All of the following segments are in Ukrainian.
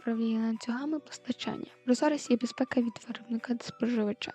управління ланцюгами постачання, прозорість і безпека від виробника до споживача.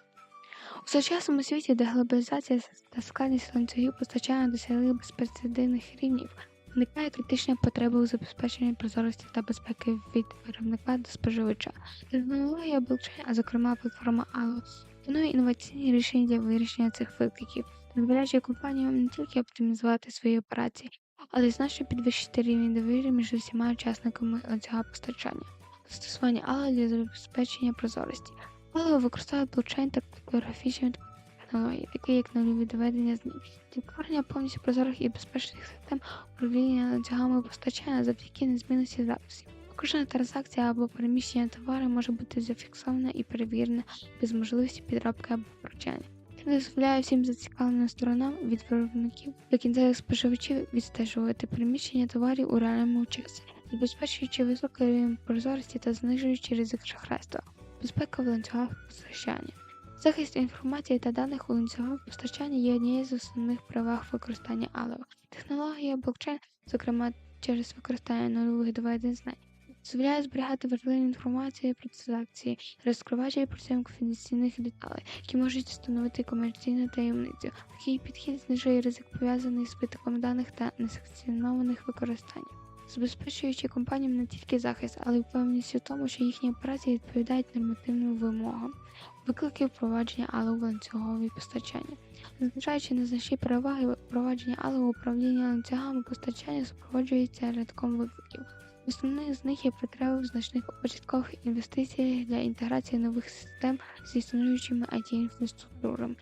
У сучасному світі, де глобалізація та складність ланцюгів постачання досягли безпрецедентних рівнів, виникає критична потреба у забезпеченні прозорості та безпеки від виробника до споживача. Технологія блокчейн, а зокрема платформа Allo, пропонує інноваційні рішення для вирішення цих викликів, дозволяючи компаніям не тільки оптимізувати свої операції, але значно підвищити рівень довіри між усіма учасниками ланцюга постачання. Застосування Allo для забезпечення прозорості. Allo використовує блокчейн та криптографічні технології, такі як нульові доведення знань, для створення повністю прозорих і безпечних систем управління ланцюгами постачання завдяки незмінності записів. Кожна транзакція або переміщення товару може бути зафіксована і перевірена без можливості підробки або втручання. Дозволяє всім зацікавленим сторонам від виробників до кінцевих споживачів відстежувати переміщення товарів у реальному часі, забезпечуючи високий рівень прозорості та знижуючи ризик шахрайства, безпека в ланцюгах постачання. Захист інформації та даних у ланцюгах постачання є однією з основних переваг використання Allo. Технологія блокчейн, зокрема через використання нульових доведень знань, дозволяє зберігати важливу інформацію про транзакції, розкриваючи процент конфіденційних деталей, які можуть становити комерційну таємницю. Такий підхід знижує ризик пов'язаний з витоком даних та несанкціонованих використань, забезпечуючи компаніям не тільки захист, але й впевненість у тому, що їхні операції відповідають нормативним вимогам. Виклики впровадження АЛО в ланцюгові постачання. Незважаючи на значні переваги, впровадження АЛО управління ланцюгами постачання супроводжується рядком викликів. Основною з них є потреба в значних початкових інвестиціях для інтеграції нових систем з існуючими IT-інфраструктурами.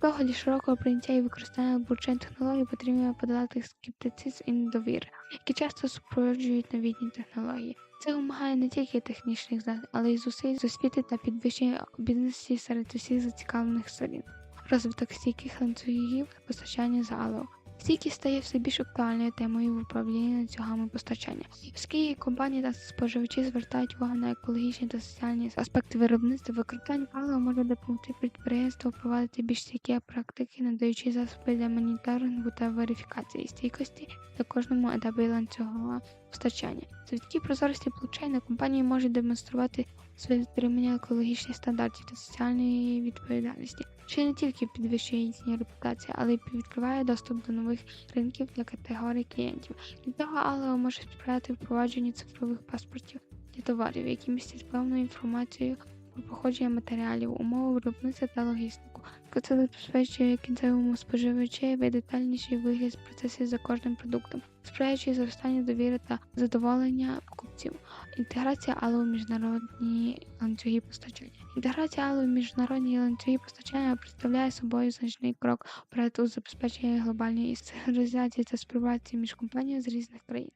Крім для широкого прийняття і використання блокчейн технологій потрібно подолати скептицизм і недовір, які часто супроводжують новітні технології. Це вимагає не тільки технічних знань, але й зусиль з освіти та підвищення обізнаності серед усіх зацікавлених сторін. Розвиток стійких ланцюгів постачання залу. Стійкість стає все більш актуальною темою в управлінні ланцюгами постачання, оскільки компанії та споживачі звертають увагу на екологічні та соціальні аспекти виробництва, використання палива може допомогти підприємству впровадити більш стійкі практики, надаючи засоби для моніторингу та верифікації стійкості на кожному етапі ланцюгового постачання. Завдяки прозорості блокчейну компанії можуть демонструвати своє дотримання екологічних стандартів та соціальної відповідальності, що не тільки підвищує їхню репутацію, але й відкриває доступ до нових ринків для категорій клієнтів. Для того Алео може сприяти впровадженню цифрових паспортів для товарів, які містять певну інформацію про походження матеріалів, умови виробництва та логістику. Це забезпечує кінцевому споживачеві детальніший вигляд процесів за кожним продуктом, сприяючи зростанню довіри та задоволення покупців. Інтеграція Allo в міжнародні ланцюги постачання. Інтеграція Allo в міжнародні ланцюги постачання представляє собою значний крок вперед у забезпеченні глобальної синхронізації та співпраці між компаніями з різних країн.